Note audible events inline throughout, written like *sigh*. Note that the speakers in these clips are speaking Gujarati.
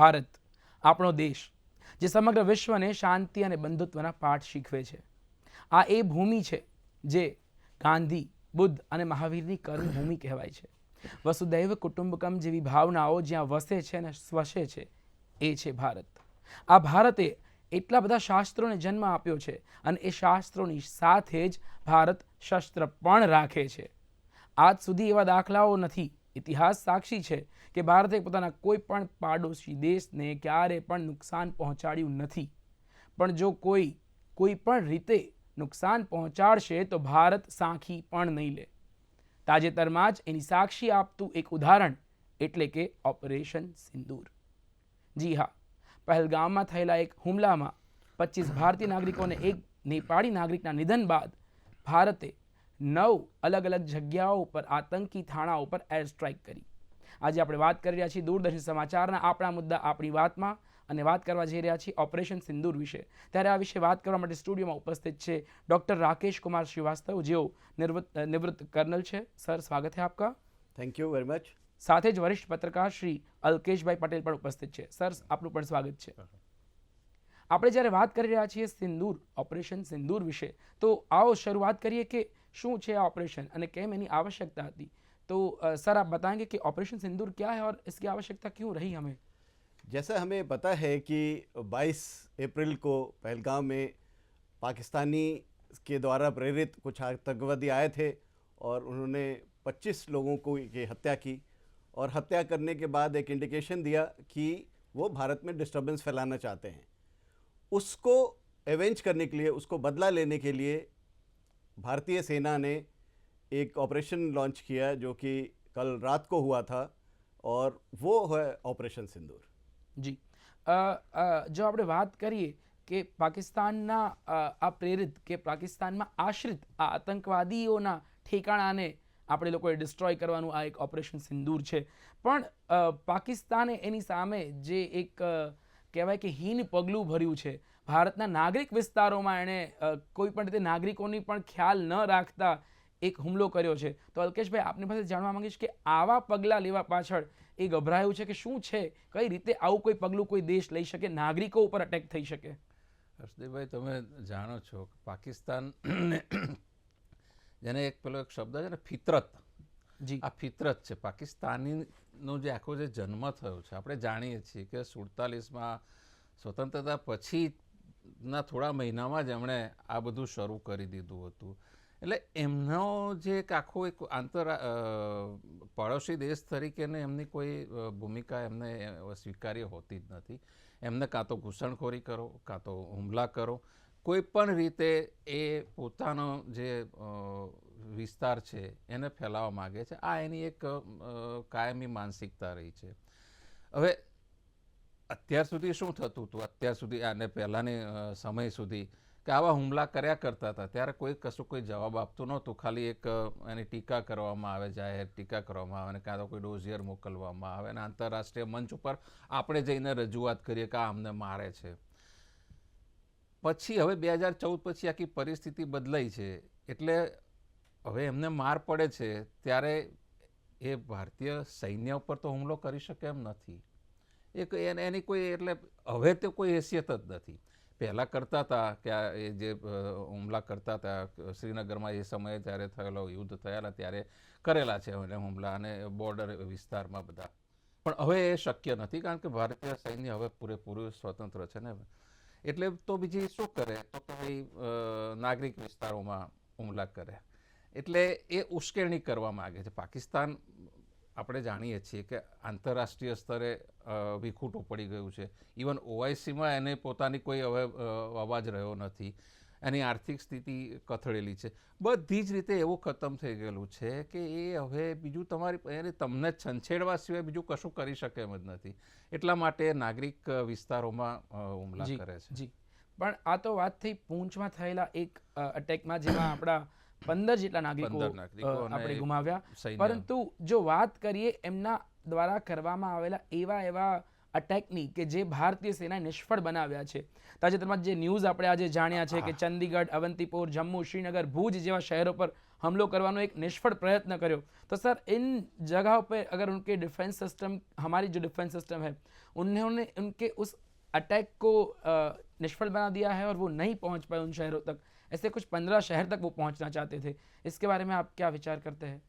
ભારત, આપણો દેશ, જે સમગ્ર વિશ્વને શાંતિ અને બંધુત્વના પાઠ શીખવે છે. આ એ ભૂમિ છે જે ગાંધી, બુદ્ધ અને મહાવીરની કર્મભૂમિ કહેવાય છે. વસુદૈવ કુટુંબકમ જેવી ભાવનાઓ જ્યાં વસે છે અને સ્વસે છે, એ છે ભારત. આ ભારતે એટલા બધા શાસ્ત્રોને જન્મ આપ્યો છે અને એ શાસ્ત્રોની સાથે જ ભારત શસ્ત્ર પણ રાખે છે. આજ સુધી એવા દાખલાઓ નથી ઇતિહાસ સાક્ષી છે કે ભારતે પોતાના કોઈ પણ પાડોશી દેશને ક્યારે પણ નુકસાન પહોંચાડ્યું નથી. પણ જો કોઈ કોઈ પણ રીતે નુકસાન પહોંચાડશે તો ભારત સાંખી પણ નહીં લે. તાજેતરમાં જ એની સાક્ષી આપતું એક ઉદાહરણ એટલે કે ઓપરેશન સિંદૂર. જી હા, પહેલગામમાં થયેલા એક હુમલામાં પચીસ ભારતીય નાગરિકોને એક નેપાળી નાગરિકના નિધન બાદ ભારતે નવ અલગ અલગ જગ્યાઓ ઉપર આતંકી થાણાઓ ઉપર એર સ્ટ્રાઇક કરી. આજે આપણે વાત કરી રહ્યા છીએ દૂરદર્શન સમાચારના આપણા મુદ્દા આપણી વાતમાં અને વાત કરવા જઈ રહ્યા છીએ ઓપરેશન સિંદૂર વિશે. ત્યારે આ વિશે વાત કરવા માટે સ્ટુડિયોમાં ઉપસ્થિત છે ડૉક્ટર રાકેશ કુમાર શ્રીવાસ્તવ જેઓ નિવૃત્ત નિવૃત્ત કર્નલ છે. સર સ્વાગત છે આપકા. થેન્ક યુ વેરી મચ સાથે જ વરિષ્ઠ પત્રકાર શ્રી અલ્કેશભાઈ પટેલ પણ ઉપસ્થિત છે. સર આપનું પણ સ્વાગત છે. આપણે જ્યારે વાત કરી રહ્યા છીએ સિંદૂર ઓપરેશન સિંદૂર વિશે તો આવો શરૂઆત કરીએ કે શું છે આ ઓપરેશન અને કેમ એની આવશ્યકતા હતી तो अ, सर आप बताएंगे कि ऑपरेशन सिंदूर क्या है और इसकी आवश्यकता क्यों रही हमें जैसा हमें पता है कि 22 अप्रैल को पहलगाम में पाकिस्तानी के द्वारा प्रेरित कुछ आतंकवादी आए थे और उन्होंने 25 लोगों को की हत्या की और हत्या करने के बाद एक इंडिकेशन दिया कि वो भारत में डिस्टरबेंस फैलाना चाहते हैं उसको एवेंज करने के लिए उसको बदला लेने के लिए भारतीय सेना ने एक ऑपरेशन लॉन्च किया जो कि कल रात को हुआ था और वो है ऑपरेशन सिंदूर જી અ, અ, જો આપણે વાત કરીએ કે પાકિસ્તાનના અ, આ પ્રેરિત કે પાકિસ્તાનમાં આશ્રિત આ આતંકવાદીઓના ઠેકાણાને આપણે લોકોએ ડિસ્ટ્રોય કરવાનું આ એક ઓપરેશન સિંદૂર છે પણ અ, પાકિસ્તાને એની સામે જે એક અ, કહેવાય કે હીન પગલું ભર્યું છે ભારતના નાગરિક વિસ્તારોમાં એણે કોઈ પણ રીતે નાગરિકોની પણ ખ્યાલ ન રાખતા એક હુમલો કર્યો છે. તો અલ્કેશભાઈ આપની પાસે જાણવા માંગીશ કે આવા પગલાં લેવા પાછળ એ ગભરાયું છે કે શું છે? કઈ રીતે આવું કોઈ પગલું કોઈ દેશ લઈ શકે નાગરિકો ઉપર અટેક થઈ શકે? હર્ષદેવભાઈ તમે જાણો છો કે પાકિસ્તાન જેને એક પેલો એક શબ્દ છે ને ફિતરત. જી. આ ફિતરત છે. પાકિસ્તાનીનો જે આખો જે જન્મ થયો છે આપણે જાણીએ છીએ કે સુડતાલીસમાં સ્વતંત્રતા પછીના થોડા મહિનામાં જ એમણે આ બધું શરૂ કરી દીધું હતું. એટલે એમનો જે એક આખો એક આંતર પડોશી દેશ તરીકેને એમની કોઈ ભૂમિકા એમને સ્વીકાર્ય હોતી જ નથી. એમને કાં તો ઘૂસણખોરી કરો, કાં તો હુમલા કરો. કોઈ પણ રીતે એ પોતાનો જે વિસ્તાર છે એને ફેલાવવા માગે છે. આ એની એક કાયમી માનસિકતા રહી છે. હવે અત્યાર સુધી શું થતું હતું? અત્યાર સુધી આને પહેલાંની સમય સુધી કે આવા હુમલા કર્યા કરતા હતા, ત્યારે કોઈ કશું કોઈ જવાબ આપતું નહોતું. ખાલી એક એની ટીકા કરવામાં આવે, જાહેર ટીકા કરવામાં આવે અને કાં તો કોઈ ડોઝિયર મોકલવામાં આવે અને આંતરરાષ્ટ્રીય મંચ ઉપર આપણે જઈને રજૂઆત કરીએ કે આ અમને મારે છે. પછી હવે બે હજાર ચૌદ પછી આખી પરિસ્થિતિ બદલાઈ છે. એટલે હવે એમને માર પડે છે, ત્યારે એ ભારતીય સૈન્ય ઉપર તો હુમલો કરી શકે એમ નથી. એક એને- કોઈ એટલે હવે તો કોઈ હેસિયત જ નથી. પહેલાં કરતા હતા કે આ એ જે હુમલા કરતા હતા શ્રીનગરમાં એ સમયે જ્યારે થયેલો યુદ્ધ થયેલા ત્યારે કરેલા છે એને હુમલા અને બોર્ડર વિસ્તારમાં બધા. પણ હવે એ શક્ય નથી કારણ કે ભારતીય સૈન્ય હવે પૂરેપૂરું સ્વતંત્ર છે ને એટલે તો બીજી શું કરે? તો કે ભાઈ નાગરિક વિસ્તારોમાં હુમલા કરે. એટલે એ ઉશ્કેરણી કરવા માગે છે. પાકિસ્તાન આપણે જાણીએ છીએ કે આંતરરાષ્ટ્રીય સ્તરે વિખૂટું પડી ગયું છે. ઇવન ઓઆઈસીમાં એને પોતાની કોઈ હવે અવાજ રહ્યો નથી. એની આર્થિક સ્થિતિ કથળેલી છે. બધી જ રીતે એવું ખતમ થઈ ગયેલું છે કે એ હવે બીજું તમારી એને તમને છંછેડવા સિવાય બીજું કશું કરી શકે એમ જ નથી. એટલા માટે નાગરિક વિસ્તારોમાં હુમલા કરે છે. જી. પણ આ તો વાત થઈ પૂંચમાં થયેલા એક અટેકમાં જેમાં આપણા પંદર જેટલા નાગરિકો પંદર નાગરિકો અ, અને આપણે એક ગુમાવ્યા સૈન્ય. પરંતુ જો વાત કરીએ એમના દ્વારા કરવામાં આવેલા એવા એવા અટેકની કે જે ભારતીય સેનાએ નિષ્ફળ બનાવ્યા છે તાજેતરમાં જે ન્યૂઝ આપણે આજે જાણ્યા છે કે ચંદીગઢ અવંતીપુર જમ્મુ શ્રીનગર ભુજ જેવા શહેરો પર हमलो करवानो एक निष्फल प्रयत्न करो तो सर इन जगहों पे अगर उनके डिफेंस सिस्टम हमारी जो डिफेंस सिस्टम है उन्होंने उनके उस अटैक को अ, निष्फल बना दिया है और वो नहीं पहुंच पाए उन शहरों तक ऐसे कुछ पंद्रह शहर तक वो पहुँचना चाहते थे। इसके बारे में आप क्या विचार करते हैं?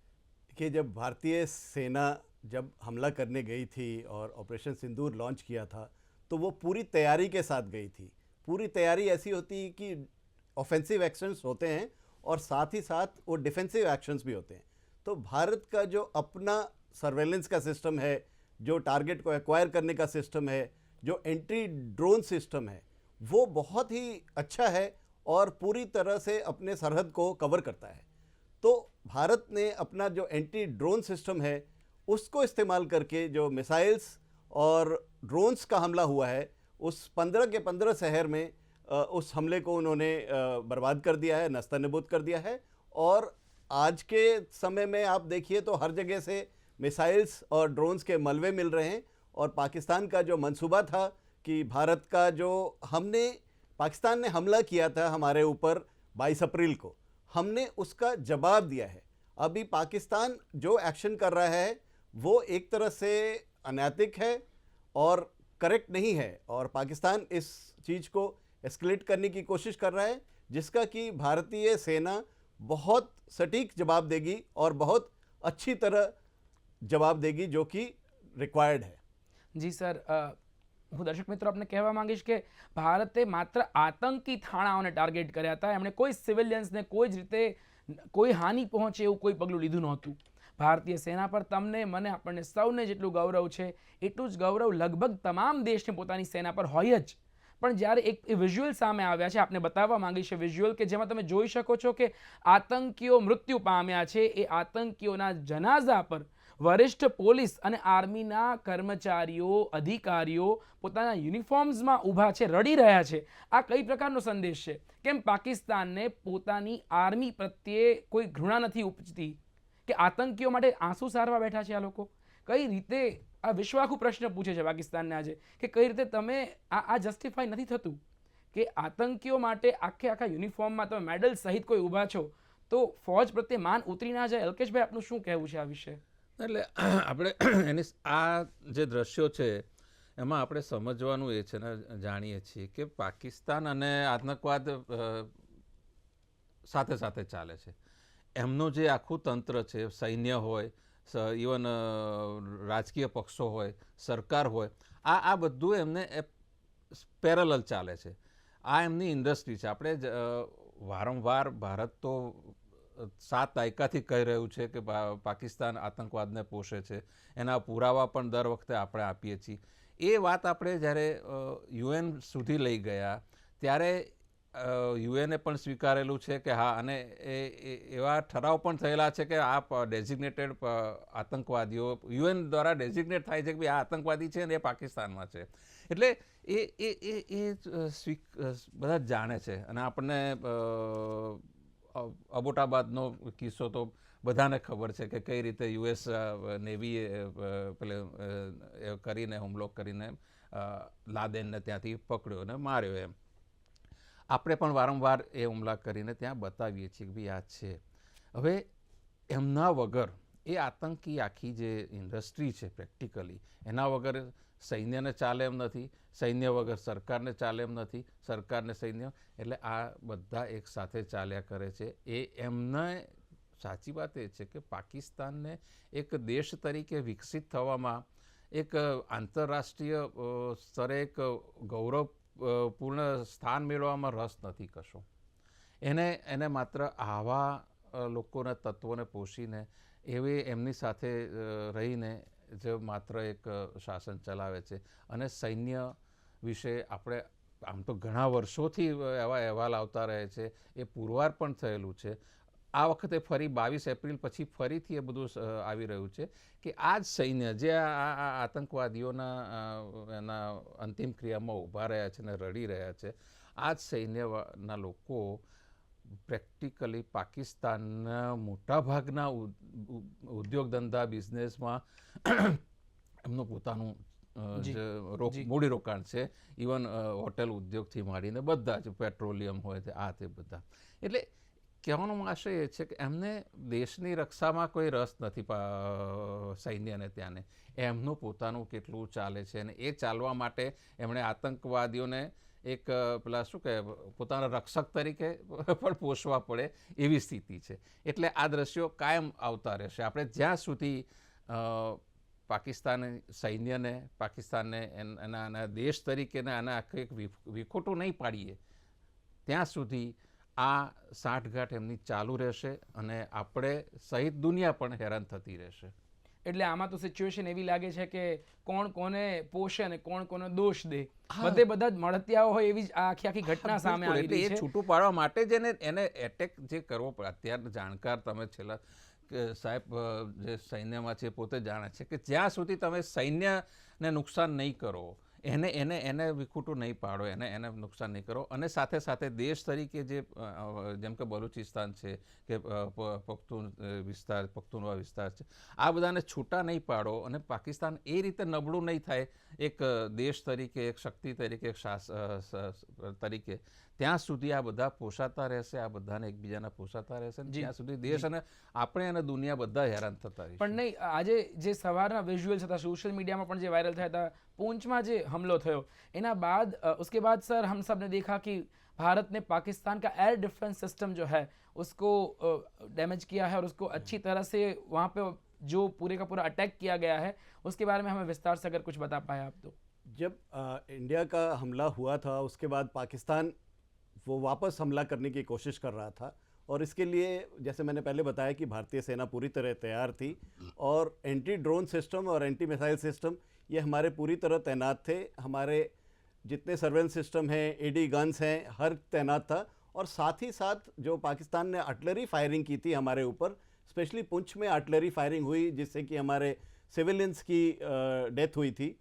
कि जब भारतीय सेना जब हमला करने गई थी और ऑपरेशन सिंदूर लॉन्च किया था तो वो पूरी तैयारी के साथ गई थी। पूरी तैयारी ऐसी होती कि ऑफेंसिव एक्शंस होते हैं और साथ ही साथ वो डिफेंसिव एक्शंस भी होते हैं। तो भारत का जो अपना सर्वेलेंस का सिस्टम है, जो टारगेट को एक्वायर करने का सिस्टम है, जो एंट्री ड्रोन सिस्टम है, वो बहुत ही अच्छा है और पूरी तरह से अपने सरहद को कवर करता है। तो भारत ने अपना जो एंटी ड्रोन सिस्टम है, उसको इस्तेमाल करके जो मिसाइल्स और ड्रोन्स का हमला हुआ है, उस पंद्रह के पंद्रह शहर में उस हमले को उन्होंने बर्बाद कर दिया है नस्तनबूद कर दिया है। और आज के समय में आप देखिए तो हर जगह से मिसाइल्स और ड्रोन्स के मलबे मिल रहे हैं। और पाकिस्तान का जो मंसूबा था कि भारत का जो हमने पाकिस्तान ने हमला किया था हमारे ऊपर बाईस अप्रैल को। हमने उसका जवाब दिया है। अभी पाकिस्तान जो एक्शन कर रहा है, वो एक तरह से अनैतिक है और करेक्ट नहीं है और पाकिस्तान इस चीज़ को एस्केलेट करने की कोशिश कर रहा है, जिसका कि भारतीय सेना बहुत सटीक जवाब देगी और बहुत अच्छी तरह जवाब देगी जो कि रिक्वायर्ड है। जी सर હું દર્શક મિત્રો આપને કહેવા માંગીશ કે ભારતે માત્ર આતંકી થાણાઓને ટાર્ગેટ કર્યા હતા. એમણે કોઈ સિવિલિયન્સને કોઈ જ રીતે કોઈ હાનિ પહોંચે એવું કોઈ પગલું લીધું નહોતું. ભારતીય સેના પર તમને, મને, આપણને સૌને જેટલું ગૌરવ છે, એટલું જ ગૌરવ લગભગ તમામ દેશની પોતાની સેના પર હોય જ. પણ જ્યારે એક વિઝ્યુઅલ સામે આવ્યા છે, આપને બતાવવા માંગી છે વિઝ્યુઅલ કે જેમાં તમે જોઈ શકો છો કે આતંકીઓ મૃત્યુ પામ્યા છે. એ આતંકીઓના જનાઝા પર વરિષ્ઠ પોલીસ અને આર્મીના કર્મચારીઓ, અધિકારીઓ પોતાના યુનિફોર્મ્સમાં ઊભા છે, રડી રહ્યા છે. આ કઈ પ્રકારનો સંદેશ છે? કેમ પાકિસ્તાનને પોતાની આર્મી પ્રત્યે કોઈ ઘૃણા નથી ઉપજતી? કે આતંકીઓ માટે આંસુ સારવા બેઠા છે આ લોકો? કઈ રીતે આ વિશ્વ આખું પ્રશ્ન પૂછે છે પાકિસ્તાનને આજે? કે કઈ રીતે તમે આ આ જસ્ટિફાય નથી થતું? કે આતંકીઓ માટે આખે આખા યુનિફોર્મમાં તમે મેડલ સહિત કોઈ ઊભા છો, તો ફોજ પ્રત્યે માન ઉતરી ના જાય? અલ્કેશભાઈ, આપનું શું કહેવું છે આ વિશે? એટલે *clears throat* આપણે એની આ જે દ્રશ્યો છે, એમાં આપણે સમજવાનું એ છે ને, જાણીએ છીએ કે પાકિસ્તાન અને આતંકવાદ સાથે સાથે ચાલે છે. એમનું જે આખું તંત્ર છે, સૈન્ય હોય ઇવન રાજકીય પક્ષો હોય, સરકાર હોય, આ આ બધું એમને પેરેલલ ચાલે છે. આ એમની ઇન્ડસ્ટ્રી છે. આપણે વારંવાર ભારત તો સાત દાયકાથી કહી રહ્યું છે કે પાકિસ્તાન આતંકવાદને પોષે છે. એના પુરાવા પણ દર વખતે આપણે આપીએ છીએ. એ વાત આપણે જ્યારે યુએન સુધી લઈ ગયા, ત્યારે યુએને પણ સ્વીકારેલું છે કે હા, અને એ એવા ઠરાવ પણ થયેલા છે કે આ ડેઝિગ્નેટેડ આતંકવાદીઓ, યુએન દ્વારા ડેઝિગ્નેટ થાય છે કે ભાઈ આ આતંકવાદી છે ને એ પાકિસ્તાનમાં છે. એટલે એ એ એ બધા જાણે છે. અને આપણને અબોટાબાદનો કિસ્સો તો બધાને ખબર છે કે કઈ રીતે યુએસ નેવીએ પેલે કરીને, હુમલો કરીને લાદેનને ત્યાંથી પકડ્યો અને માર્યો એમ. આપણે પણ વારંવાર એ હુમલા કરીને ત્યાં બતાવીએ છીએ કે ભાઈ આ છે. હવે એમના વગર એ આતંકી આખી જે ઇન્ડસ્ટ્રી છે પ્રેક્ટિકલી, એના વગર સૈન્યને ચાલે એમ નથી, સૈન્ય વગર સરકારને ચાલે એમ નથી, સરકારને સૈન્ય. એટલે આ બધા એક સાથે ચાલ્યા કરે છે. એ એમને સાચી વાત એ છે કે પાકિસ્તાનને એક દેશ તરીકે વિકસિત થવામાં એક આંતરરાષ્ટ્રીય સ્તરે એક ગૌરવપૂર્ણ સ્થાન મેળવવામાં રસ નથી કશો. એને એને માત્ર આવા લોકોના તત્વોને પોષીને, એવી એમની સાથે રહીને જ માત્ર એક શાસન ચલાવે છે. અને સૈન્ય વિશે આપણે આમ તો ઘણા વર્ષોથી એવા અહેવાલ આવતા રહે છે. એ પુરવાર પણ થયેલું છે. આ વખતે ફરી બાવીસ એપ્રિલ પછી ફરીથી એ બધું આવી રહ્યું છે કે આ જ સૈન્ય જે આ આતંકવાદીઓના એના અંતિમ ક્રિયામાં ઊભા રહ્યા છે અને રડી રહ્યા છે, આ જ સૈન્યના લોકો પ્રેક્ટિકલી પાકિસ્તાનના મોટાભાગના ઉદ્યોગ ધંધા બિઝનેસમાં એમનું પોતાનું જે. રોક- મૂડીરોકાણ છે ઇવન હોટેલ ઉદ્યોગથી માંડીને બધા જ પેટ્રોલિયમ હોય તે આ તે બધા. એટલે કહેવાનો આશય એ છે કે એમને દેશની રક્ષામાં કોઈ રસ નથી સૈન્યને ત્યાંને. એમનું પોતાનું કેટલું ચાલે છે અને એ ચાલવા માટે એમણે આતંકવાદીઓને એક પેલા શું કહે પોતાના રક્ષક તરીકે *laughs* પણ પોષવા પડે એવી સ્થિતિ છે. એટલે આ દ્રશ્યો કાયમ આવતા રહેશે. આપણે જ્યાં સુધી પાકિસ્તાન સૈન્યને પાકિસ્તાનને એના એના દેશ તરીકેને આના આખે એક વિખોટું નહીં પાડીએ. ત્યાં સુધી આ સાંઠગાંઠ એમની ચાલુ રહેશે અને આપણે સહિત દુનિયા પણ હેરાન થતી રહેશે. એટલે આમાં તો સિચ્યુએશન એવી લાગે છે કે કોણ કોને પોષે અને કોણ કોને દોષ દે. બધે બધા જ મળતિયાઓ હોય એવી જ આખી આખી ઘટના સામે આવી રહી એ છે. છૂટું પાડવા માટે જ એને એને એટેક જે કરવો અત્યારના જાણકાર તમે છેલ્લા સાહેબ જે સૈન્યમાં છે પોતે જાણે છે કે જ્યાં સુધી તમે સૈન્યને નુકસાન નહીં કરો, એને એને એને વિખૂટું નહીં પાડો, એને એને નુકસાન નહીં કરો. અને સાથે સાથે દેશ તરીકે જે જેમ કે બલુચિસ્તાન છે કે પખ્તુન વિસ્તાર, પખ્તુનવા વિસ્તાર છે, આ બધાને છૂટા નહીં પાડો અને પાકિસ્તાન એ રીતે નબળું નહીં થાય. એક દેશ તરીકે, એક શક્તિ તરીકે, એક શાસ તરીકે ત્યાં સુધી આ બધા પોષાતા રહેશે આ બધાને એકબીજાના પોષાતા રહેશે જ્યાં સુધી દેશ અને આપણે અને દુનિયા બધા હેરાન થતા રહેશે. પણ નહીં આજે જે સવારના વિઝ્યુઅલ્સ હતા સોશિયલ મીડિયામાં પણ જે વાયરલ થયા હતા પૂંછમાં જે હમલો થયો એના બાદ उसके बाद सर हम सबने देखा कि भारत ने पाकिस्तान का एयर डिफेंस सिस्टम जो है उसको डैमेज किया है और उसको अच्छी तरह से वहाँ पे जो पूरे का पूरा अटैक किया गया है उसके बारे में हमें विस्तार से अगर कुछ बता पाए आप तो जब आ, इंडिया का हमला हुआ था उसके बाद पाकिस्तान वो वापस हमला करने की कोशिश कर रहा था। और इसके लिए, जैसे मैंने पहले बताया कि भारतीय सेना पूरी तरह तैयार थी और एंटी ड्रोन सिस्टम और एंटी मिसाइल सिस्टम, ये हमारे पूरी तरह तैनात थे। हमारे जितने सर्वेलेंस सिस्टम हैं एडी गन्स हैं, हर तैनात था। और साथ ही साथ जो पाकिस्तान ने आर्टलरी फायरिंग की थी हमारे ऊपर स्पेशली पुंछ में आर्टलरी फायरिंग हुई, जिससे कि हमारे सिविलियंस की डेथ हुई थी।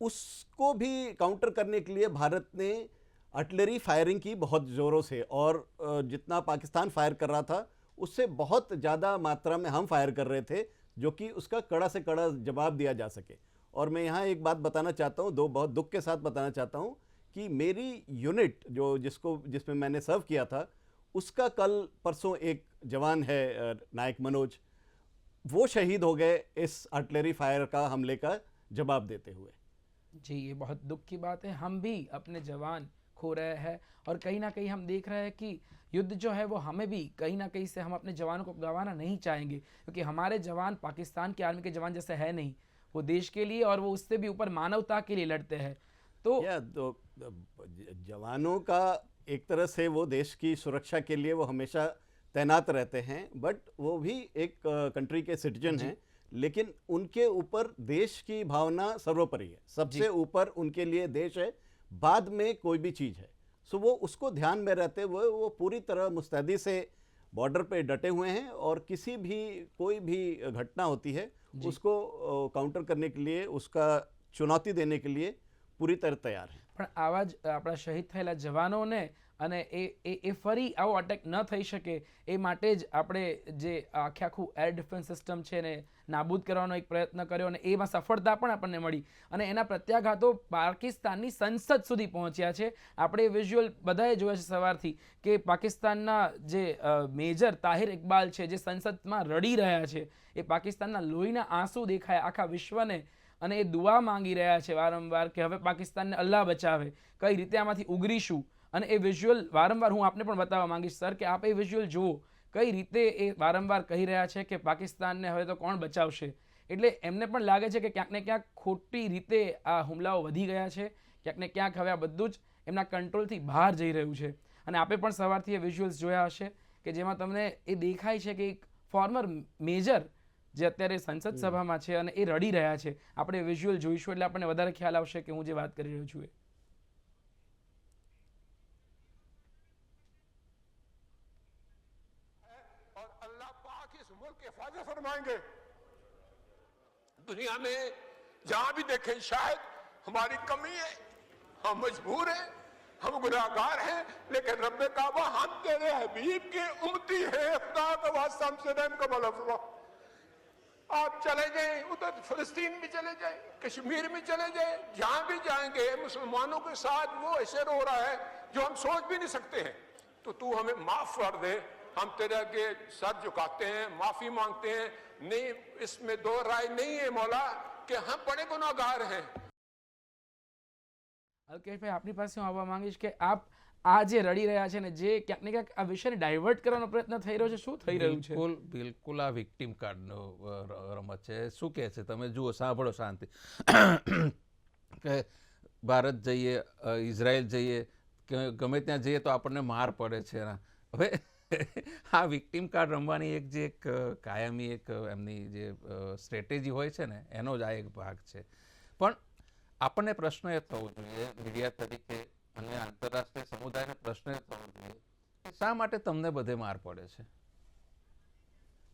उसको भी काउंटर करने के लिए भारत ने आर्टलरी फायरिंग की बहुत ज़ोरों से और जितना पाकिस्तान फायर कर रहा था, उससे बहुत ज़्यादा मात्रा में हम फायर कर रहे थे, जो कि उसका कड़ा से कड़ा जवाब दिया जा सके। और मैं यहाँ एक बात बताना चाहता हूँ, दो बहुत दुख के साथ बताना चाहता हूँ, कि मेरी यूनिट जो जिसको, जिसमें मैंने सर्व किया था, उसका कल परसों एक जवान है नायक मनोज, वो शहीद हो गए इस आर्टलरी फायर का हमले का जवाब देते हुए। जी, ये बहुत दुख की बात है। हम भी अपने जवान खो रहे हैं और कहीं ना कहीं हम देख रहे हैं कि युद्ध जो है वो हमें भी कहीं ना कहीं से हम अपने जवानों को गंवाना नहीं चाहेंगे क्योंकि हमारे जवान पाकिस्तान के आर्मी के जवान जैसे है नहीं। वो देश के लिए और वो उससे भी ऊपर मानवता के लिए लड़ते हैं। तो तो जवानों का एक तरह से वो देश की सुरक्षा के लिए वो हमेशा तैनात रहते हैं बट वो भी एक कंट्री के सिटीजन हैं लेकिन उनके ऊपर देश की भावना सर्वोपरि है। सबसे ऊपर उनके लिए देश है बाद में कोई भी चीज़ है सो वो उसको ध्यान में रहते हुए वो पूरी तरह मुस्तैदी से बॉर्डर पे डटे हुए हैं और किसी भी कोई भी घटना होती है उसको काउंटर करने के लिए उसका चुनौती देने के लिए પૂરી તરહ તૈયાર છે પણ આવા જ આપણા શહીદ થયેલા જવાનોને અને એ એ એ ફરી આવો અટેક ન થઈ શકે એ માટે જ આપણે જે આખે આખું એર ડિફેન્સ સિસ્ટમ છે ને નાબૂદ કરવાનો એક પ્રયત્ન કર્યો અને એમાં સફળતા પણ આપણને મળી. અને એના પ્રત્યાઘાતો પાકિસ્તાનની સંસદ સુધી પહોંચ્યા છે. આપણે વિઝ્યુઅલ બધાએ જોયા છે સવારથી કે પાકિસ્તાનના જે મેજર તાહિર ઇકબાલ છે, જે સંસદમાં રડી રહ્યા છે, એ પાકિસ્તાનના લોહીના આંસુ દેખાય આખા વિશ્વને અને એ દુઆ માંગી રહ્યા છે વારંવાર કે હવે પાકિસ્તાનને અલ્લાહ બચાવે, કઈ રીતે આમાંથી ઉગરીશું? અને એ વિઝ્યુઅલ વારંવાર હું આપને પણ બતાવવા માંગીશ, સર, કે આપ એ વિઝ્યુઅલ જુઓ. કઈ રીતે એ વારંવાર કહી રહ્યા છે કે પાકિસ્તાનને હવે તો કોણ બચાવશે? એટલે એમને પણ લાગે છે કે ક્યાંક ને ક્યાંક ખોટી રીતે આ હુમલાઓ વધી ગયા છે. ક્યાંક ને ક્યાંક હવે આ બધું જ એમના કંટ્રોલથી બહાર જઈ રહ્યું છે. અને આપે પણ સવારથી એ વિઝ્યુઅલ્સ જોયા હશે કે જેમાં તમને એ દેખાય છે કે એક ફોર્મર મેજર જે અત્યારે સંસદ સભામાં છે અને એ રડી રહ્યા છે. આપણે વિઝ્યુઅલ જોઈશું એટલે આપણને વધારે ખ્યાલ આવશે કે હું જે વાત કરી રહ્યો છું એ. फरमाएँगे दुनिया में जहाँ भी देखें, शायद हमारी कमी है, हम मजबूर हैं, हम गुनाहगार हैं, लेकिन रब काबा हम तेरे हबीब के उम्मती हैं। आप चले जाए उधर फिलिस्तीन भी चले जाए कश्मीर में चले जाए जहाँ भी जाएँगे, मुसलमानों के साथ वो ऐसे रो रहा है जो हम सोच भी नहीं सकते हैं। तो तू हमें माफ़ कर दे हम तेरे आगे सर झुकाते हैं माफी मांगते हैं नहीं इसमें दो राय नहीं है मौला कि हम बड़े गुनाहगार हैं અલ્કેશભાઈ આપની પાસે હું આવવા માંગીશ કે આપ આ જે રડી રહ્યા છે ને જે ક્યાંક ને ક્યાંક આ વિષયને ડાયવર્ટ કરવાનો પ્રયત્ન થઈ રહ્યો છે શું થઈ રહ્યું છે બિલકુલ બિલકુલ આ વિક્ટિમ કાર્ડનો રમત છે શું કહે છે તમે જુઓ સાંભળો શાંતિ કે ભારત જઈએ અ, ઇઝરાયલ જઈએ કે ગમે ત્યાં જઈએ તો આપણને માર પડે છે એના હવે આ વિક્ટિમ કાર્ડ રમવાની એક જે એક કાયમી એક એમની જે સ્ટ્રેટેજી હોય છે ને, એનો જ આ એક ભાગ છે. પણ આપણને પ્રશ્ન એ થવો જોઈએ મીડિયા તરીકે અને આંતરરાષ્ટ્રીય સમુદાયને પ્રશ્ન એ થવો જોઈએ શા માટે તમને બધે માર પડે છે?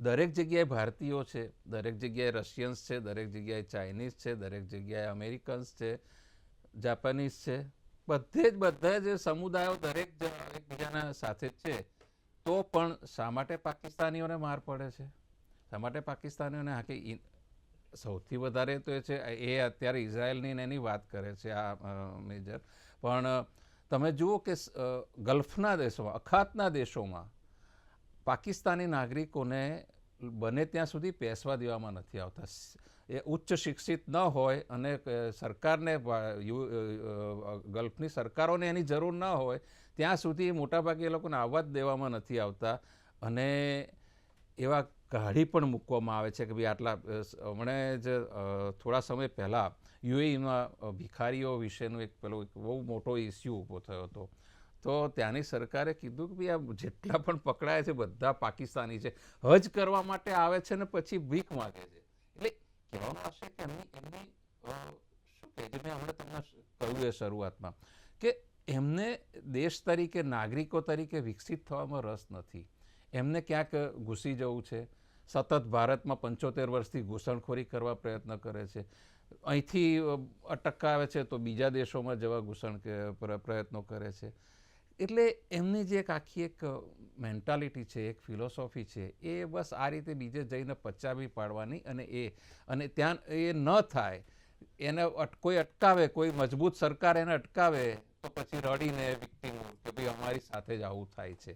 દરેક જગ્યાએ ભારતીયો છે, દરેક જગ્યાએ રશિયન્સ છે, દરેક જગ્યાએ ચાઇનીઝ છે, દરેક જગ્યાએ અમેરિકન્સ છે, જાપાનીઝ છે, બધે જ બધા જ સમુદાયો દરેક એકબીજાના સાથે છે. તો પણ શા માટે પાકિસ્તાનીઓને માર પડે છે? શા માટે પાકિસ્તાનીઓને હા સૌથી વધારે તો એ છે, એ અત્યારે ઇઝરાયલની એની વાત કરે છે આ મેજર. પણ, તમે જુઓ કે ગલ્ફના દેશોમાં, અખાતના દેશોમાં પાકિસ્તાની નાગરિકોને બને ત્યાં સુધી પેસવા દેવામાં નથી આવતા. એ ઉચ્ચ શિક્ષિત ન હોય અને સરકારને ગલ્ફની સરકારોને એની જરૂર ન હોય ત્યાં સુધી મોટાભાગે એ લોકોને આવવા જ દેવામાં નથી આવતા. અને એવા કાઢી પણ મૂકવામાં આવે છે કે ભાઈ આટલા હમણે જ થોડા સમય પહેલાં યુએઈમાં ભિખારીઓ વિશેનું એક પેલો એક બહુ મોટો ઇસ્યુ ઊભો થયો હતો. તો ત્યાંની સરકારે કીધું કે ભાઈ આ જેટલા પણ પકડાય છે, બધા પાકિસ્તાની છે, હજ કરવા માટે આવે છે ને પછી ભીખ માગે છે. એટલે કહેવાનું આવશે કે એમની એમની શું કહે છે? મેં હમણાં તમને કહ્યું એ શરૂઆતમાં કે એમને દેશ તરીકે, નાગરિકો તરીકે વિકસિત થવામાં રસ નથી. એમને ક્યાંક ઘૂસી જવું છે. સતત ભારતમાં પંચોતેર વર્ષથી ઘૂસણખોરી કરવા પ્રયત્ન કરે છે. અહીંથી અટકાવે છે તો બીજા દેશોમાં જવા ઘૂસણ પ્રયત્નો કરે છે. એટલે એમની જે એક આખી એક મેન્ટાલિટી છે, એક ફિલોસોફી છે, એ બસ આ રીતે બીજે જઈને પચાવી પાડવાની અને એ, અને ત્યાં એ ન થાય. એને કોઈ અટકાવે, કોઈ મજબૂત સરકાર એને અટકાવે તો પછી રડીને વિક્ટીમ કે ભાઈ અમારી સાથે જ આવું થાય છે.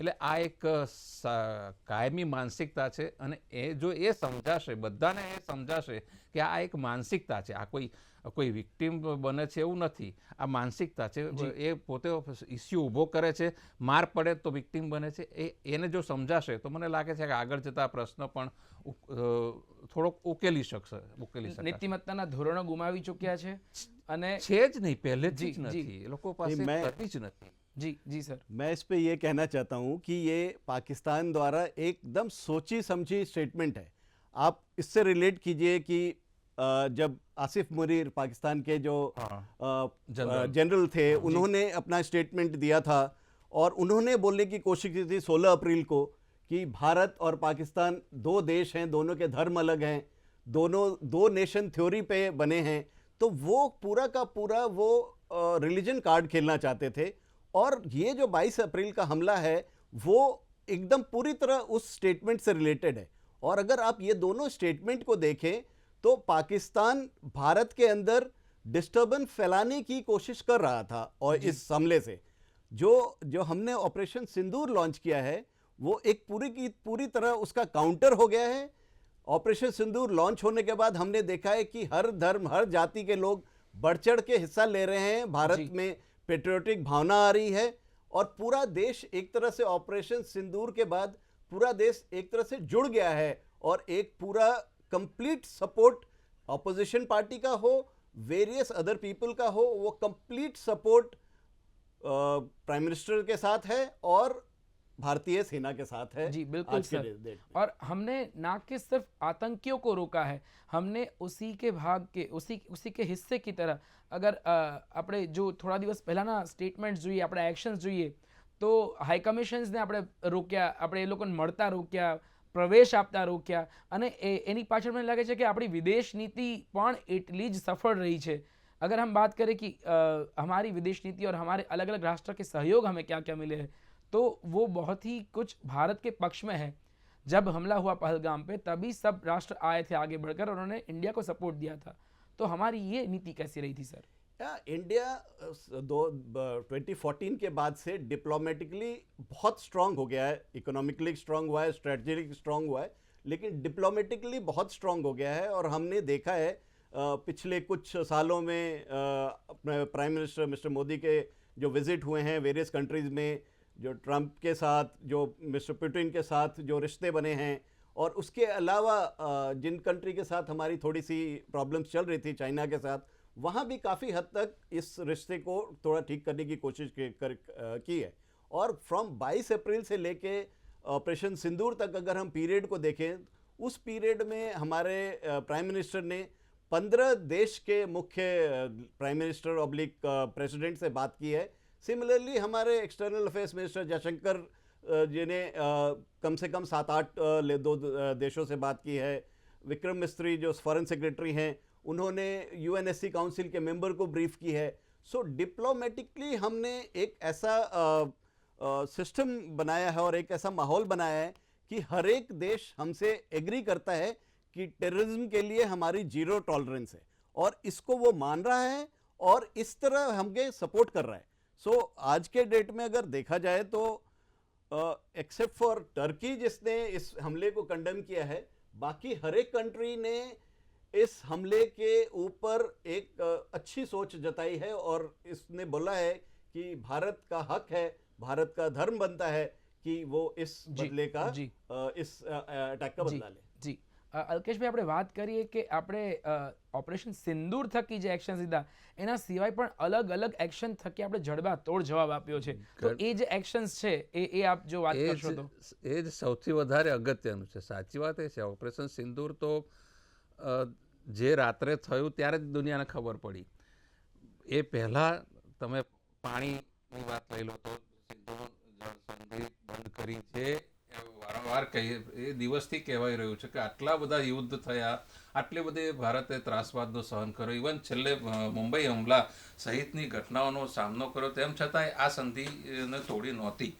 એટલે આ એક કાયમી માનસિકતા છે અને એ જો એ સમજાશે બધાને એ સમજાશે કે આ એક માનસિકતા છે. આ કોઈ કોઈ વિક્ટીમ બને છે એવું નથી. આ માનસિકતા છે. એ પોતે ઇસ્યુ ઊભો કરે છે માર પડે તો વિક્ટીમ બને છે. એ એને જો સમજાશે તો મને લાગે છે કે આગળ જતા આ પ્રશ્ન પણ થોડોક ઉકેલી શકશે ઉકેલી શકશે. નીતિમત્તાના ધોરણો ગુમાવી ચૂક્યા છે અને છે જ નહીં. પહેલેથી જ. નથી. એ લોકો પાસે જ નથી. जी जी सर। मैं इस पे ये कहना चाहता हूँ कि ये पाकिस्तान द्वारा एकदम सोची समझी स्टेटमेंट है। आप इससे रिलेट कीजिए कि जब आसिफ मुरीर पाकिस्तान के जो हाँ। जनरल। थे हाँ, उन्होंने अपना स्टेटमेंट दिया था और उन्होंने बोलने की कोशिश की थी 16 अप्रैल को कि भारत और पाकिस्तान दो देश हैं दोनों के धर्म अलग हैं दोनों दो नेशन थ्योरी पे बने हैं तो वो पूरा का पूरा वो रिलीजन कार्ड खेलना चाहते थे। और ये जो 22 अप्रैल का हमला है वो एकदम पूरी तरह उस स्टेटमेंट से रिलेटेड है। और अगर आप ये दोनों स्टेटमेंट को देखें तो पाकिस्तान भारत के अंदर डिस्टर्बेंस फैलाने की कोशिश कर रहा था और इस हमले से। जो जो हमने ऑपरेशन सिंदूर लॉन्च किया है वो एक पूरी की पूरी तरह उसका काउंटर हो गया है। ऑपरेशन सिंदूर लॉन्च होने के बाद हमने देखा है कि हर धर्म हर जाति के लोग बढ़ चढ़ के हिस्सा ले रहे हैं। भारत में पेट्रियोटिक भावना आ रही है और पूरा देश एक तरह से ऑपरेशन सिंदूर के बाद पूरा देश एक तरह से जुड़ गया है और एक पूरा कंप्लीट सपोर्ट ऑपोजिशन पार्टी का हो वेरियस अदर पीपल का हो, वो कंप्लीट सपोर्ट प्राइम मिनिस्टर के साथ है और भारतीय सेना के साथ है जी, बिल्कुल आज के सर। डे- डेट में। और हमने ना कि सिर्फ आतंकियों को रोका है हमने उसी के भाग के उसी उसी के हिस्से की तरह અગર અ, આપણે જો થોડા દિવસ પહેલાંના સ્ટેટમેન્ટ્સ જોઈએ આપણે એક્શન્સ જોઈએ તો હાઈ કમિશન્સને આપણે રોક્યા આપણે એ લોકોને મળતા રોક્યા પ્રવેશ આપતા રોક્યા અને એ એની પાછળ મને લાગે છે કે આપણી વિદેશ નીતિ પણ એટલી જ સફળ રહી છે अगर हम बात करें कि अ, हमारी विदेश नीति और हमारे अलग अलग राष्ट्र के सहयोग हमें क्या क्या मिले हैं तो वो बहुत ही कुछ भारत के पक्ष में है। जब हमला हुआ पहलगाम पे, तभी सब राष्ट्र आए थे आगे बढ़कर, और उन्होंने इंडिया को सपोर्ट दिया था। तो हमारी ये नीति कैसी रही थी सर इंडिया दो ट्वेंटी फोर्टीन के बाद से डिप्लोमेटिकली बहुत स्ट्रांग हो गया है। इकोनॉमिकली स्ट्रांग हुआ है स्ट्रेटजिकली स्ट्रांग हुआ है, लेकिन डिप्लोमेटिकली बहुत स्ट्रांग हो गया है। और हमने देखा है पिछले कुछ सालों में अपने प्राइम मिनिस्टर मिस्टर मोदी के जो विज़िट हुए हैं वेरियस कंट्रीज़ में जो ट्रंप के साथ जो मिस्टर पुटिन के साथ जो रिश्ते बने हैं और उसके अलावा जिन कंट्री के साथ हमारी थोड़ी सी प्रॉब्लम्स चल रही थी चाइना के साथ वहाँ भी काफ़ी हद तक इस रिश्ते को थोड़ा ठीक करने की कोशिश कर, की है। और फ्रॉम 22 अप्रैल से लेके ऑपरेशन सिंदूर तक अगर हम पीरियड को देखें उस पीरियड में हमारे प्राइम मिनिस्टर ने पंद्रह देश के मुख्य प्राइम मिनिस्टर ऑब्लिक प्रेसिडेंट से बात की है। सिमिलरली हमारे external affairs minister Jaishankar ji ने कम से कम सात आठ दो देशों से बात की है। विक्रम मिस्त्री जो फॉरेन सेक्रेटरी हैं उन्होंने यूएनएससी काउंसिल के मेंबर को ब्रीफ की है। सो so, डिप्लोमेटिकली हमने एक ऐसा सिस्टम बनाया है और एक ऐसा माहौल बनाया है कि हर एक देश हमसे एग्री करता है कि टेररिज्म के लिए हमारी ज़ीरो टॉलरेंस है। और इसको वो मान रहा है और इस तरह हमें सपोर्ट कर रहा है। सो so, आज के डेट में अगर देखा जाए तो एक्सेप्ट फॉर टर्की जिसने इस हमले को कंडम किया है बाकी हर एक कंट्री ने इस हमले के ऊपर एक uh, अच्छी सोच जताई है और इसने बोला है कि भारत का हक है भारत का धर्म बनता है कि वो इस बदले का जी, uh, इस अटैक का बदला ले। जी। અલ્કેશભાઈ આપણે વાત કરીએ કે આપણે ઓપરેશન સિંદૂર થકી જે એક્શન લીધા એના સિવાય પણ અલગ અલગ એક્શન થકી આપણે જડબા તોડ જવાબ આપ્યો છે. તો એ જે એક્શન્સ છે એ એ આપ જો વાત કરશો તો. એ જ સૌથી વધારે અગત્યનું છે. સાચી વાત એ છે. ઓપરેશન સિંદૂર તો જે રાત્રે થયું ત્યારે જ દુનિયાને ખબર પડી. એ પહેલાં તમે પાણીની વાત લઈ લો તો સિંધુ જળસંધિ બંધ કરી છે. વારંવાર કહી એ દિવસથી કહેવાય રહ્યું છે કે આટલા બધા યુદ્ધ થયા, આટલી બધી ભારતે ત્રાસવાદનો સહન કર્યો. ઇવન છેલ્લે મુંબઈ હુમલા સહિતની ઘટનાઓનો સામનો કર્યો. તેમ છતાંય આ સંધિને તોડી નહોતી.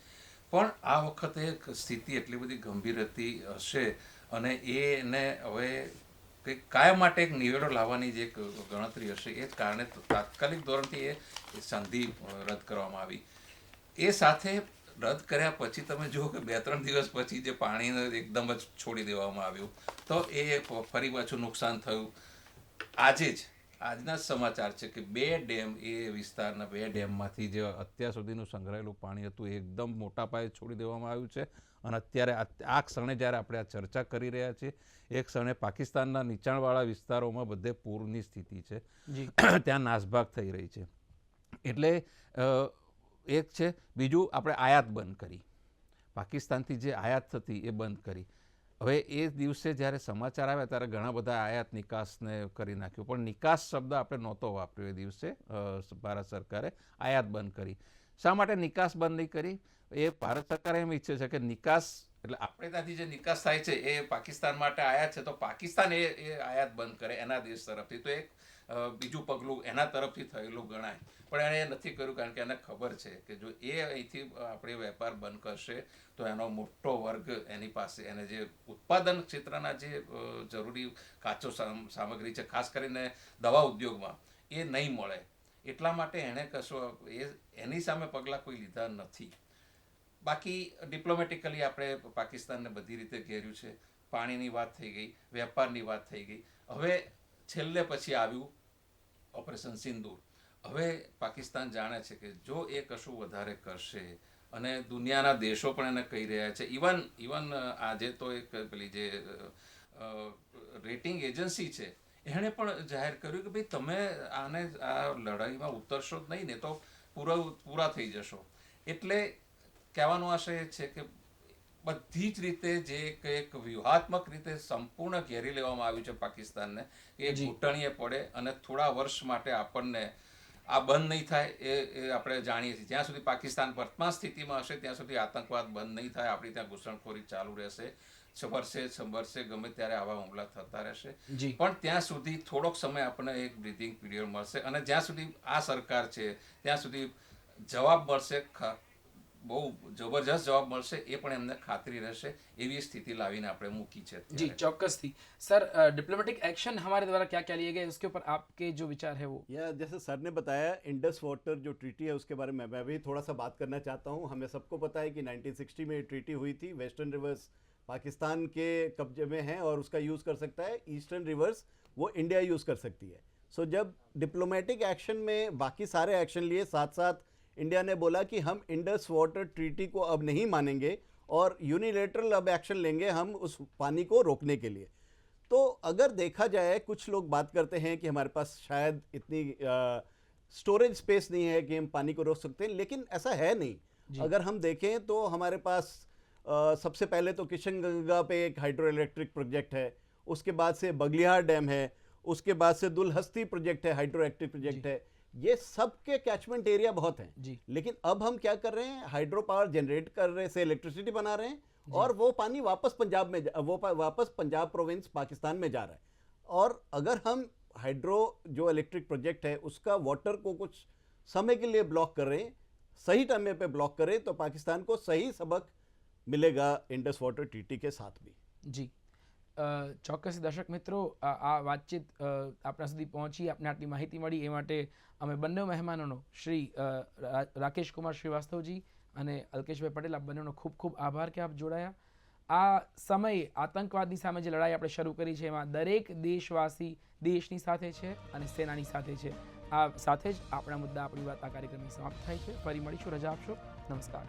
પણ આ વખતે સ્થિતિ એટલી બધી ગંભીર હતી, હશે, અને એને હવે કંઈક કાયમ માટે એક નિવેડો લાવવાની જે ગણતરી હશે, એ કારણે તાત્કાલિક ધોરણથી એ સંધિ રદ કરવામાં આવી. એ સાથે રદ કર્યા પછી તમે જુઓ કે બે ત્રણ દિવસ પછી જે પાણીને એકદમ જ છોડી દેવામાં આવ્યું તો એ ફરી પાછું નુકસાન થયું. આજે જ આજના જ સમાચાર છે કે બે ડેમ એ વિસ્તારના બે ડેમમાંથી જે અત્યાર સુધીનું સંગ્રહાયેલું પાણી હતું એ એકદમ મોટા પાયે છોડી દેવામાં આવ્યું છે. અને અત્યારે આ ક્ષણે જ્યારે આપણે આ ચર્ચા કરી રહ્યા છીએ એ ક્ષણે પાકિસ્તાનના નીચાણવાળા વિસ્તારોમાં બધે પૂરની સ્થિતિ છે. ત્યાં નાસભાગ થઈ રહી છે. એટલે એક છે, બીજું આપણે આયાત બંધ કરી. પાકિસ્તાનથી જે આયાત થતી એ બંધ કરી. હવે એ દિવસે જ્યારે સમાચાર આવ્યા ત્યારે ઘણા બધા આયાત નિકાસને કરી નાખ્યું. પણ નિકાસ શબ્દ આપણે નહોતો વાપર્યો એ દિવસે ભારત સરકારે આયાત બંધ કરી. શા માટે નિકાસ બંધ નહીં કરી? એ ભારત સરકાર એમ ઈચ્છે છે કે નિકાસ, એટલે આપણે ત્યાંથી જે નિકાસ થાય છે એ પાકિસ્તાન માટે આયાત છે, તો પાકિસ્તાન એ એ આયાત બંધ કરે એના દેશ તરફથી. તો એક બીજું પગલું એના તરફથી થયેલું ગણાય. પણ એણે એ નથી કર્યું કારણ કે એને ખબર છે કે જો એ અહીંથી આપણે વેપાર બંધ કરશે, તો એનો મોટો વર્ગ એની પાસે, એને જે ઉત્પાદન ક્ષેત્રના જે જરૂરી કાચો સામ- સામગ્રી છે, ખાસ કરીને દવા ઉદ્યોગમાં, એ નહીં મળે. એટલા માટે એણે કશો, એ, એની સામે પગલાં કોઈ લીધા નથી. બાકી ડિપ્લોમેટિકલી આપણે પાકિસ્તાનને બધી રીતે ઘેર્યું છે. પાણીની વાત થઈ ગઈ, વેપારની વાત થઈ ગઈ. હવે છેલ્લે પછી આવ્યું ઓપરેશન સિંદૂર. હવે પાકિસ્તાન જાણે છે કે જો એ કશું વધારે કરશે અને દુનિયાના દેશો પણ એને કહી રહ્યા છે. ઇવન ઇવન આજે તો એક પેલી જે રેટિંગ એજન્સી છે, એણે પણ જાહેર કર્યું કે ભાઈ તમે આને, આ લડાઈમાં ઉતરશો જ નહીં ને તો પૂરા પૂરા થઈ જશો. એટલે કહેવાનો આશય છે કે બધી જ રીતે જે એક એક વ્યૂહાત્મક રીતે સંપૂર્ણ ઘેરી લેવામાં આવ્યું છે પાકિસ્તાનને એ ઘૂંટણીએ પડે અને થોડા વર્ષ માટે આપણને આ બંધ નહીં થાય એ એ આપણે જાણીએ છીએ. જ્યાં સુધી પાકિસ્તાન વર્તમાન સ્થિતિમાં હશે ત્યાં સુધી આતંકવાદ બંધ નહીં થાય. આપણી ત્યાં ઘૂસણખોરી ચાલુ રહેશે. છબરસે છબરસે ગમે ત્યારે આવા હુમલા થતા રહેશે. પણ ત્યાં સુધી થોડોક સમય આપણને એક બ્રિધિંગ પીરિયડ મળશે અને જ્યાં સુધી આ સરકાર છે ત્યાં સુધી જવાબ મળશે બહુ જબરજસ્ત જવાબ મળશે એ પણ એમને ખાતરી રહેશે એવી સ્થિતિ લાવીને આપણે મૂકી છે जी અત્યારે. चौकस थी सर डिप्लोमेटिक एक्शन हमारे द्वारा क्या क्या लिए गए उसके ऊपर आपके जो विचार है वो या जैसे सर ने बताया इंडस वाटर जो ट्रीटी है उसके बारे में मैं भी थोड़ा सा बात करना चाहता हूँ हमें सबको पता है कि 1960 में ये ट्रीटी हुई थी वेस्टर्न रिवर्स पाकिस्तान के कब्जे में है और उसका यूज़ कर सकता है ईस्टर्न रिवर्स वो इंडिया यूज़ कर सकती है सो जब डिप्लोमेटिक एक्शन में बाकी सारे एक्शन लिए साथ साथ इंडिया ने बोला कि हम इंडस वाटर ट्रीटी को अब नहीं मानेंगे और यूनिलेटरल अब एक्शन लेंगे हम उस पानी को रोकने के लिए। तो अगर देखा जाए कुछ लोग बात करते हैं कि हमारे पास शायद इतनी स्टोरेज स्पेस नहीं है कि हम पानी को रोक सकते हैं लेकिन ऐसा है नहीं। अगर हम देखें तो हमारे पास अ, सबसे पहले तो किशन गंगा पे एक हाइड्रो इलेक्ट्रिक प्रोजेक्ट है उसके बाद से बगलिहार डैम है उसके बाद से दुलहस्ती प्रोजेक्ट है हाइड्रो इलेक्ट्रिक प्रोजेक्ट है। ये सब के कैचमेंट एरिया बहुत हैं। जी। लेकिन अब हम क्या कर रहे हैं? हाइड्रो पावर जनरेट कर रहे से इलेक्ट्रिसिटी बना रहे हैं और वो पानी वापस पंजाब में जा- वो वापस पंजाब प्रोविंस पाकिस्तान में जा रहा है। और अगर हम हाइड्रो जो इलेक्ट्रिक प्रोजेक्ट है उसका वाटर को कुछ समय के लिए ब्लॉक कर रहे सही टाइम पे ब्लॉक करें तो पाकिस्तान को सही सबक मिलेगा इंडस वाटर ट्रीटी के साथ भी। અ, ચોક્કસ દર્શક મિત્રો આ વાતચીત આપણા સુધી પહોંચી, આપને આટલી માહિતી મળી. એ માટે અમે બંને મહેમાનોનો શ્રી રાકેશ કુમાર શ્રીવાસ્તવજી અને અલ્કેશભાઈ પટેલ આ બંનેનો ખૂબ ખૂબ આભાર કે આપ જોડાયા. આ સમયે આતંકવાદની સામે જે લડાઈ આપણે શરૂ કરી છે, એમાં દરેક દેશવાસી દેશની સાથે છે અને સેનાની સાથે છે. આ સાથે જ આપણા મુદ્દા આપણી વાત આ કાર્યક્રમની સમાપ્ત થાય છે. ફરી મળીશું. રજા આપશો. નમસ્કાર.